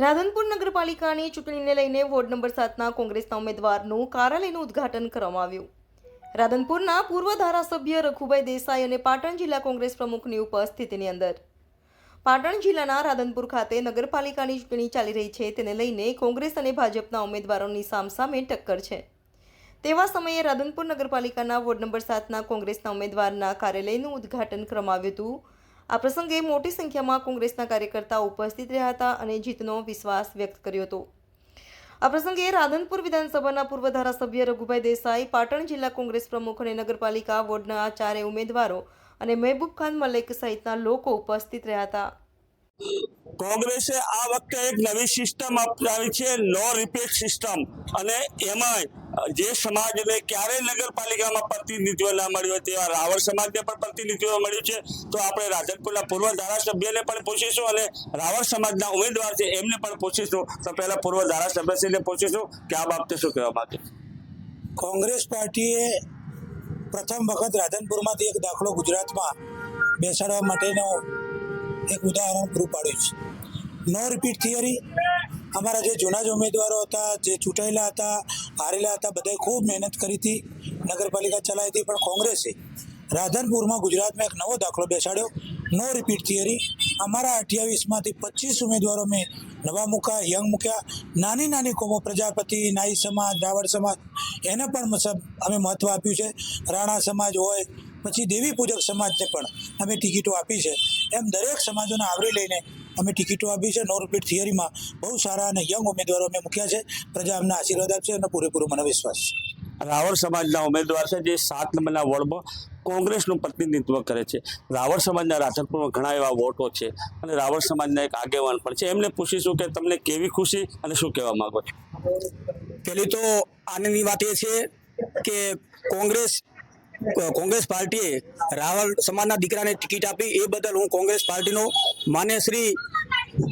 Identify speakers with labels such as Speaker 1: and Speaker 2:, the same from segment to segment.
Speaker 1: રાધનપુર નગરપાલિકાની ચૂંટણીને લઈને વોર્ડ નંબર સાતના કોંગ્રેસના ઉમેદવારનું કાર્યાલયનું ઉદ્ઘાટન કરવામાં આવ્યું. રાધનપુરના પૂર્વ ધારાસભ્ય રઘુભાઈ દેસાઈ અને પાટણ જિલ્લા કોંગ્રેસ પ્રમુખની ઉપસ્થિતિની અંદર. પાટણ જિલ્લાના રાધનપુર ખાતે નગરપાલિકાની ચૂંટણી ચાલી રહી છે. તેને લઈને કોંગ્રેસ અને ભાજપના ઉમેદવારોની સામસામે ટક્કર છે. તેવા સમયે રાધનપુર નગરપાલિકાના વોર્ડ નંબર સાતના કોંગ્રેસના ઉમેદવારના કાર્યાલયનું ઉદ્ઘાટન કરવામાં આવ્યું હતું. આ પ્રસંગે મોટી સંખ્યામાં કોંગ્રેસના કાર્યકર્તાઓ ઉપસ્થિત રહ્યા હતા અને જીતનો વિશ્વાસ વ્યક્ત કર્યો હતો. આ પ્રસંગે રાધનપુર વિધાનસભાના પૂર્વ ધારાસભ્ય રઘુભાઈ દેસાઈ, પાટણ જિલ્લા કોંગ્રેસ પ્રમુખ અને નગરપાલિકા વોર્ડના ચારે ઉમેદવારો અને મહેબૂબ ખાન મલિક સહિતના લોકો ઉપસ્થિત રહ્યા હતા.
Speaker 2: કોંગ્રેસે આ વખતે એક નવી સિસ્ટમ અપનાવી છે નો રિપીટ સિસ્ટમ અને એમાં જે સમાજને ક્યારેય નગરપાલિકામાં પ્રતિનિધિત્વ ના મળ્યું તેવા રાવળ સમાજને પણ પ્રતિનિધિત્વ મળ્યું છે, તો આપણે રાધનપુરના પૂર્વ ધારાસભ્યને પણ પૂછીશું અને રાવળ સમાજના ઉમેદવાર છે એમને પણ પૂછીશું. તો પહેલા પૂર્વ ધારાસભ્યશ્રીને પૂછીશું કે આ બાબતે શું કહેવા માંગે
Speaker 3: કોંગ્રેસ પાર્ટીએ પ્રથમ વખત રાધનપુરમાંથી એક દાખલો ગુજરાતમાં બેસાડવા માટેનો એક ઉદાહરણ પૂરું પાડ્યું છે. નો રિપીટ થિયરી અમારા જે જૂના જ ઉમેદવારો હતા, જે ચૂંટાયેલા હતા, હારેલા હતા, બધાએ ખૂબ મહેનત કરી હતી. નગરપાલિકા ચલાવી હતી, પણ કોંગ્રેસે રાધનપુરમાં ગુજરાતમાં એક નવો દાખલો બેસાડ્યો. નો રિપીટ થિયરી અમારા અઠ્યાવીસમાંથી પચીસ ઉમેદવારો મેં નવા મૂક્યા, યંગ મૂક્યા. નાની નાની કોમો પ્રજાપતિ, નાઈ સમાજ રાવળ સમાજ, એને પણ અમે મહત્ત્વ આપ્યું છે. રાણા સમાજ હોય પછી દેવી પૂજક સમાજને પણ અમે ટિકિટો આપી છે. એમ દરેક સમાજોને આવરી લઈને અમે ટિકિટો આપી છે. નો રિપીટ થિયરીમાં બહુ સારા અને યંગ ઉમેદવારો અમે મૂક્યા છે. પ્રજા અમને આશીર્વાદ આપશે અને પૂરેપૂરો મને વિશ્વાસ છે.
Speaker 2: રાવળ સમાજના ઉમેદવાર છે જે સાત નંબરના વોર્ડમાં કોંગ્રેસનું પ્રતિનિધિત્વ કરે છે. રાવળ સમાજના રાધનપુરમાં ઘણા એવા વોટો છે અને રાવળ સમાજના એક આગેવાન પણ છે. એમને પૂછીશું કે તમને કેવી ખુશી અને શું કહેવા માંગો છો?
Speaker 4: પહેલી તો આનંદની વાત એ છે કે કોંગ્રેસ કોંગ્રેસ પાર્ટીએ રાવલ સમાજના દીકરાને ટિકિટ આપી. એ બદલ હું કોંગ્રેસ પાર્ટીનો માન્ય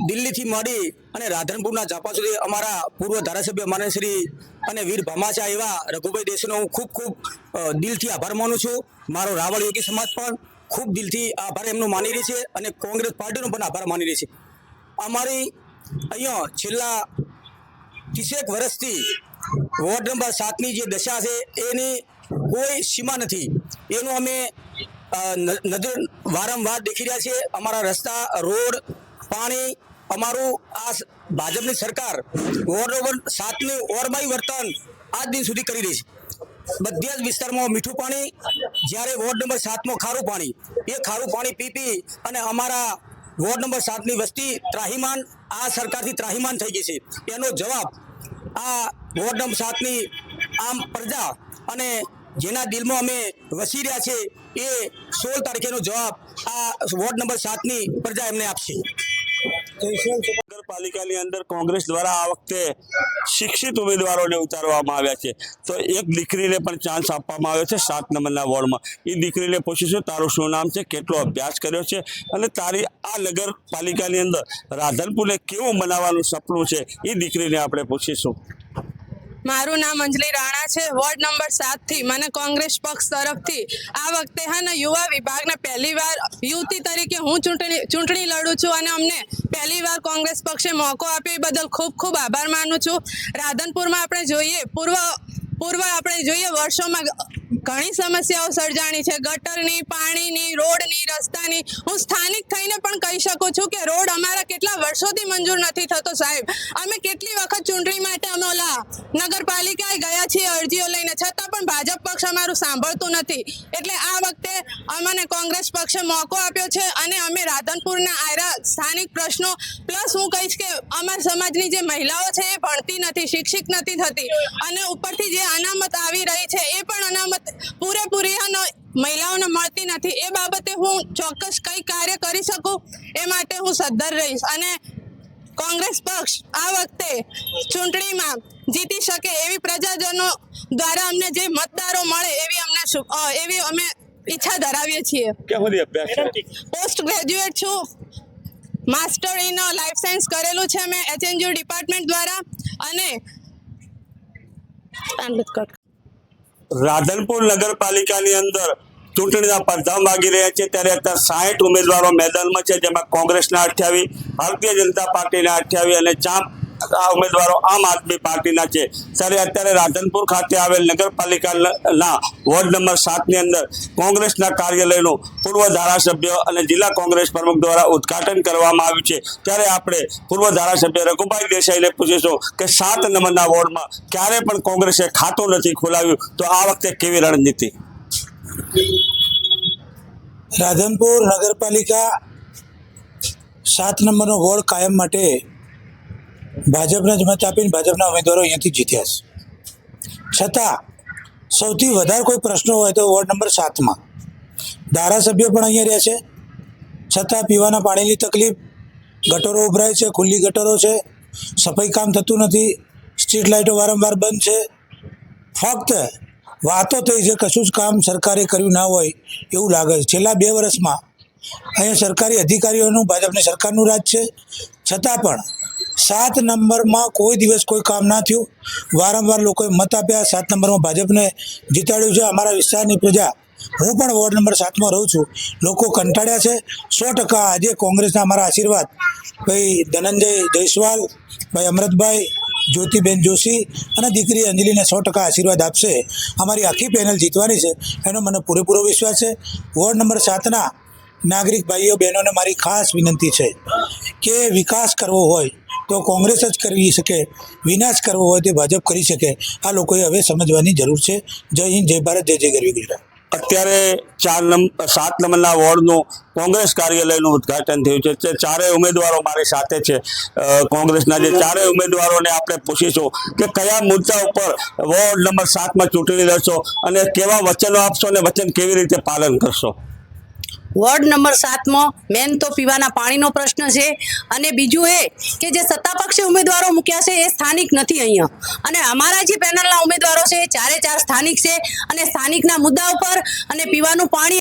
Speaker 4: દિલ્હીથી મળી અને રાધનપુરના જાપા સુધી અમારા પૂર્વ ધારાસભ્ય માન્ય અને વીર ભામાચા એવા રઘુભાઈ દેશનો હું ખૂબ ખૂબ દિલથી આભાર માનું છું. મારો રાવળ યોગી સમાજ પણ ખૂબ દિલથી આભાર એમનો માની રહી છે અને કોંગ્રેસ પાર્ટીનો પણ આભાર માની રહી છે. અમારી અહીંયા છેલ્લા ત્રીસેક વર્ષથી વોર્ડ નંબર સાતની જે દશા છે એની કોઈ સીમા નથી. એનું અમે નજર વારંવાર દેખી રહ્યા છીએ. અમારા રસ્તા, રોડ, પાણી, અમારું આ ભાજપની સરકાર વોર્ડ નંબર સાતની ઓરમાઈ વર્તન આજ દિન સુધી કરી રહી છે. બધા જ વિસ્તારમાં મીઠું પાણી, જ્યારે વોર્ડ નંબર સાતમાં ખારું પાણી, એ ખારું પાણી પી પી અને અમારા વોર્ડ નંબર સાતની વસ્તી ત્રાહીમાન, આ સરકારથી ત્રાહીમાન થઈ ગઈ છે. એનો જવાબ આ વોર્ડ નંબર સાતની આમ પ્રજા અને જેના દિલમાં અમે વસી રહ્યા છે એ સોળ તારીખેનો જવાબ આ વોર્ડ નંબર સાતની પ્રજા એમને આપશે.
Speaker 2: નગરપાલિકાની અંદર કોંગ્રેસ દ્વારા આ વખતે શિક્ષિત ઉમેદવારોને ઉતારવામાં આવ્યા છે. તો એક દીકરીને પણ ચાન્સ આપવામાં આવ્યો છે સાત નંબરના વોર્ડમાં. એ દીકરીને પૂછીશું તારું શું નામ છે? કેટલો અભ્યાસ કર્યો છે? અને તારી આ નગરપાલિકાની અંદર રાધનપુરને કેવું બનાવવાનું સપનું છે? એ દીકરીને આપણે પૂછીશું.
Speaker 5: મારું નામ અંજલિ રાણા છે. વોર્ડ નંબર સાતથી મને કોંગ્રેસ પક્ષ તરફથી આ વખતે હા ને યુવા વિભાગને પહેલી વાર યુવતી તરીકે હું ચૂંટણી ચૂંટણી લડું છું અને અમને પહેલી વાર કોંગ્રેસ પક્ષે મોકો આપ્યો એ બદલ ખૂબ ખૂબ આભાર માનું છું. રાધનપુરમાં આપણે જોઈએ, પૂર્વ પૂર્વ આપણે જોઈએ, વર્ષોમાં ઘણી સમસ્યાઓ સર્જાણી છે. ગટરની, પાણીની, રોડની, રસ્તાની. હું સ્થાનિક થઈને પણ કહી શકું છું કે રોડ અમારા કેટલા વર્ષોથી મંજૂર નથી થતો સાહેબ. અમે કેટલી વખત ચૂંટણી માટે અમે ઓલા નગરપાલિકાએ ગયા છીએ અરજીઓ લઈને. છતાં પણ ભાજપ પક્ષ અમારું સાંભળતું નથી. એટલે આ વખતે અમને કોંગ્રેસ પક્ષે મોકો આપ્યો છે અને અમે રાધનપુરના આયરા સ્થાનિક પ્રશ્નો. પ્લસ હું કહીશ કે અમારા સમાજની જે મહિલાઓ છે એ ભણતી નથી, શિક્ષિત નથી થતી. અને ઉપરથી જે અનામત આવી રહી છે એ પણ અનામત પૂરેપૂરી મહિલાઓને મળતી નથી. એ બાબતે હું ચોક્કસ કઈ કાર્ય કરી શકું એ માટે હું સદ્ધર રહીશ. અને કોંગ્રેસ પક્ષ આ વખતે ચૂંટણીમાં જીતી શકે એવી પ્રજાજનો દ્વારા અમને જે મતદારો મળે એવી અમને એવી અમે ઈચ્છા ધરાવીએ છીએ. પોસ્ટ ગ્રેજ્યુએટ છું. માસ્ટર ઇન લાઈફ સાયન્સ કરેલું છે મેં એચએનજીયુ ડિપાર્ટમેન્ટ દ્વારા. અને
Speaker 2: રાધનપુર નગરપાલિકાની અંદર ચૂંટણીના પડધામ વાગી રહ્યા છે. ત્યારે અત્યારે સાહીઠ ઉમેદવારો મેદાનમાં છે, જેમાં કોંગ્રેસના અઠ્યાવીસ ભારતીય જનતા પાર્ટીના અઠ્યાવીસ અને ચાર આ ઉમેદવારો આમ આદમી પાર્ટીના છે. ત્યારે અત્યારે રાધનપુર ખાતે આવેલ નગરપાલિકાના વોર્ડ નંબર સાતની અંદર કોંગ્રેસના કાર્યાલયનું પૂર્વ ધારાસભ્ય અને જિલ્લા કોંગ્રેસ પ્રમુખ દ્વારા ઉદ્ઘાટન કરવામાં આવ્યું છે. ત્યારે આપણે પૂર્વ ધારાસભ્ય રઘુભાઈ દેસાઈને પૂછીશું કે સાત નંબરના વોર્ડમાં ક્યારે પણ કોંગ્રેસે ખાતું નથી ખોલાવ્યું? તો આ વખતે કેવી રણનીતિ?
Speaker 3: રાધનપુર નગરપાલિકા સાત નંબરનો વોર્ડ કાયમ માટે ભાજપને જ મત આપીને ભાજપના ઉમેદવારો અહીંયાથી જીત્યા છે. છતાં, સૌથી વધારે કોઈ પ્રશ્નો હોય તો વોર્ડ નંબર સાતમાં. ધારાસભ્ય પણ અહીંયા રહે છે. છતાં પીવાના પાણીની તકલીફ, ગટરો ઉભરાય છે, ખુલ્લી ગટરો છે, સફાઈ કામ થતું નથી, સ્ટ્રીટ લાઇટો વારંવાર બંધ છે. ફક્ત વાતો થઈ છે, કશું જ કામ સરકારે કર્યું ના હોય એવું લાગે છે. છેલ્લા બે વર્ષમાં અહીંયા સરકારી અધિકારીઓનું, ભાજપની સરકારનું રાજ છે. છતાં પણ સાત નંબરમાં કોઈ દિવસ કોઈ કામ ના થયું. વારંવાર લોકોએ મત આપ્યા. સાત નંબરમાં ભાજપને જીતાડ્યું છે. અમારા વિસ્તારની પ્રજા, હું પણ વોર્ડ નંબર સાતમાં રહું છું. લોકો કંટાળ્યા છે. સો ટકા આજે કોંગ્રેસના અમારા આશીર્વાદ. ભાઈ ધનંજય જયસ્વાલ, ભાઈ અમૃતભાઈ જ્યોતિબેન જોશી અને દીકરી અંજલિને સો ટકા આશીર્વાદ આપશે. અમારી આખી પેનલ જીતવાની છે. એનો મને પૂરેપૂરો વિશ્વાસ છે. વોર્ડ નંબર સાતના નાગરિક ભાઈઓ બહેનોને મારી ખાસ વિનંતી છે કે વિકાસ કરવો હોય તો કોંગ્રેસ જ કરી શકે, વિનાશ કરવો હોય તે ભાજપ કરી શકે. આ લોકોએ હવે સમજવાની જરૂર છે. જય હિન્દ, જય ભારત, જય જય ગરવી ગુજરાત.
Speaker 2: અત્યારે ચાર નંબર સાત નંબરના વોર્ડનું કોંગ્રેસ કાર્યાલયનું ઉદ્ઘાટન થયું છે. તે ચારેય ઉમેદવારો મારી સાથે છે. કોંગ્રેસના જે ચારેય ઉમેદવારોને આપણે પૂછીશું કે કયા મુદ્દા ઉપર વોર્ડ નંબર સાતમાં ચૂંટણી લડશો અને કેવા વચનો આપશો અને વચન કેવી રીતે પાલન કરશો?
Speaker 6: વોર્ડ નંબર સાતમાં મેન તો પીવાના પાણીનો પ્રશ્ન છે. અને બીજું એ કે જે સત્તાપક્ષે ઉમેદવારો મૂક્યા છે એ સ્થાનિક નથી અહીંયા. અને અમારા જે પેનલના ઉમેદવારો છે ચારે ચાર સ્થાનિક છે. અને સ્થાનિકના મુદ્દા ઉપર અને પીવાનું પાણી